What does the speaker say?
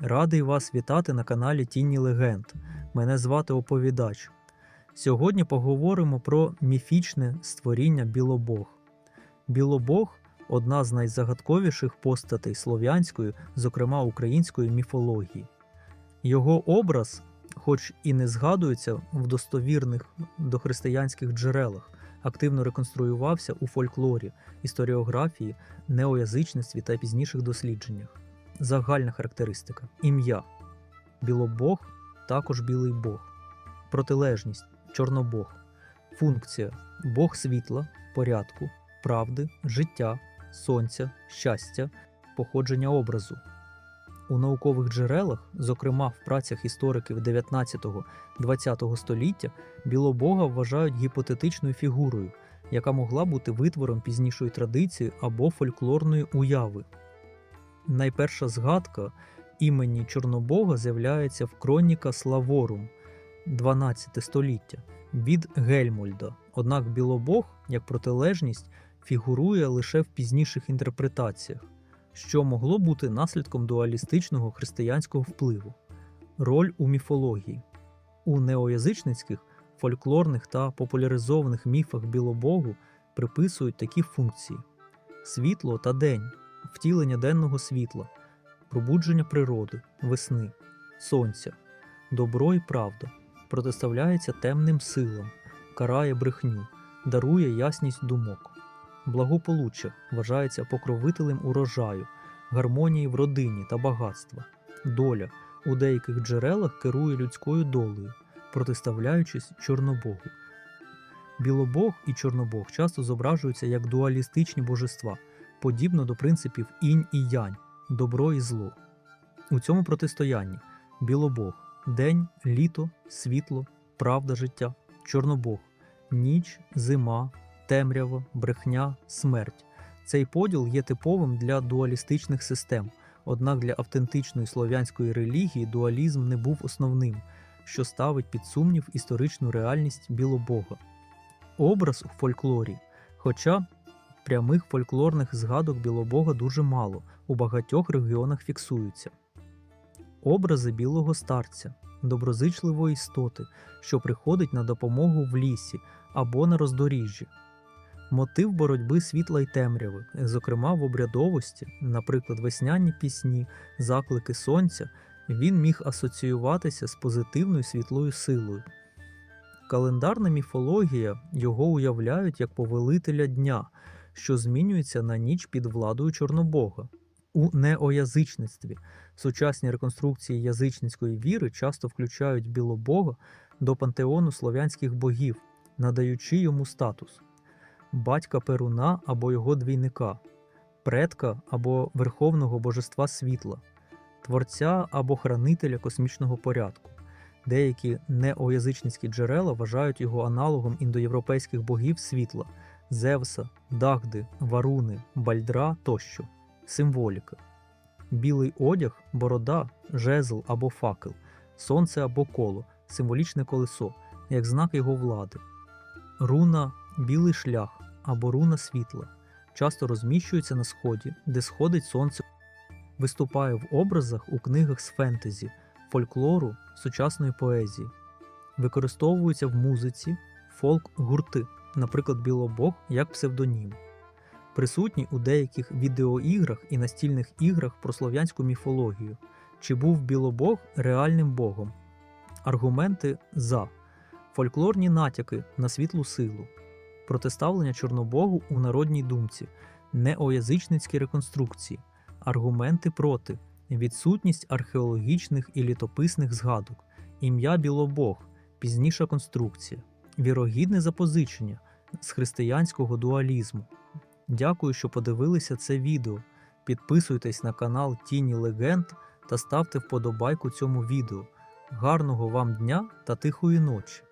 Радий вас вітати на каналі Тінні Легенд. Мене звати Оповідач. Сьогодні поговоримо про міфічне створіння Білобог. Білобог одна з найзагадковіших постатей слов'янської, зокрема української міфології. Його образ, хоч і не згадується в достовірних дохристиянських джерелах, активно реконструювався у фольклорі, історіографії, неоязичництві та пізніших дослідженнях. Загальна характеристика: ім'я Білобог, також білий Бог, протилежність Чорнобог, функція Бог світла, порядку, правди, життя, сонця, щастя, походження образу. У наукових джерелах, зокрема в працях істориків 19-20 століття, білобога вважають гіпотетичною фігурою, яка могла бути витвором пізнішої традиції або фольклорної уяви. Найперша згадка імені Чорнобога з'являється в Кроніка Славорум 12 століття від Гельмольда. Однак Білобог, як протилежність, фігурує лише в пізніших інтерпретаціях, що могло бути наслідком дуалістичного християнського впливу. Роль у міфології. У неоязичницьких, фольклорних та популяризованих міфах Білобогу приписують такі функції: світло та день, втілення денного світла, пробудження природи, весни, сонця, добро і правда, протиставляється темним силам, карає брехню, дарує ясність думок. Благополуччя вважається покровителем урожаю, гармонії в родині та багатства. Доля у деяких джерелах керує людською долею, протиставляючись Чорнобогу. Білобог і Чорнобог часто зображуються як дуалістичні божества, подібно до принципів інь і янь, добро і зло. У цьому протистоянні білобог день, літо, світло, правда життя, чорнобог, ніч, зима, темрява, брехня, смерть. Цей поділ є типовим для дуалістичних систем, однак для автентичної слов'янської релігії дуалізм не був основним, що ставить під сумнів історичну реальність білобога. Образ у фольклорі, хоча прямих фольклорних згадок білобога дуже мало, у багатьох регіонах фіксуються. Образи білого старця, доброзичливої істоти, що приходить на допомогу в лісі або на роздоріжжі. Мотив боротьби світла й темряви, зокрема в обрядовості, наприклад, весняні пісні, заклики сонця, він міг асоціюватися з позитивною світлою силою. Календарна міфологія його уявляють як повелителя дня, що змінюється на ніч під владою Чорнобога. У неоязичництві сучасні реконструкції язичницької віри часто включають білобога до пантеону слов'янських богів, надаючи йому статус батька Перуна або його двійника, предка або верховного божества світла, творця або хранителя космічного порядку. Деякі неоязичницькі джерела вважають його аналогом індоєвропейських богів світла Зевса, Дагди, Варуни, Бальдра тощо. Символіка. Білий одяг, борода, жезл або факел, сонце або коло, символічне колесо, як знак його влади. Руна білий шлях або руна світла. Часто розміщується на сході, де сходить сонце, виступає в образах у книгах з фентезі, фольклору, сучасної поезії, використовується в музиці, фолк-гурти, наприклад, Білобог як псевдонім. Присутній у деяких відеоіграх і настільних іграх про слов'янську міфологію, чи був Білобог реальним богом. Аргументи за. Фольклорні натяки на світлу силу, протиставлення Чорнобогу у народній думці, неоязичницькі реконструкції, аргументи проти, відсутність археологічних і літописних згадок, ім'я Білобог, пізніша конструкція, вірогідне запозичення з християнського дуалізму. Дякую, що подивилися це відео. Підписуйтесь на канал Тіні Легенд та ставте вподобайку цьому відео. Гарного вам дня та тихої ночі!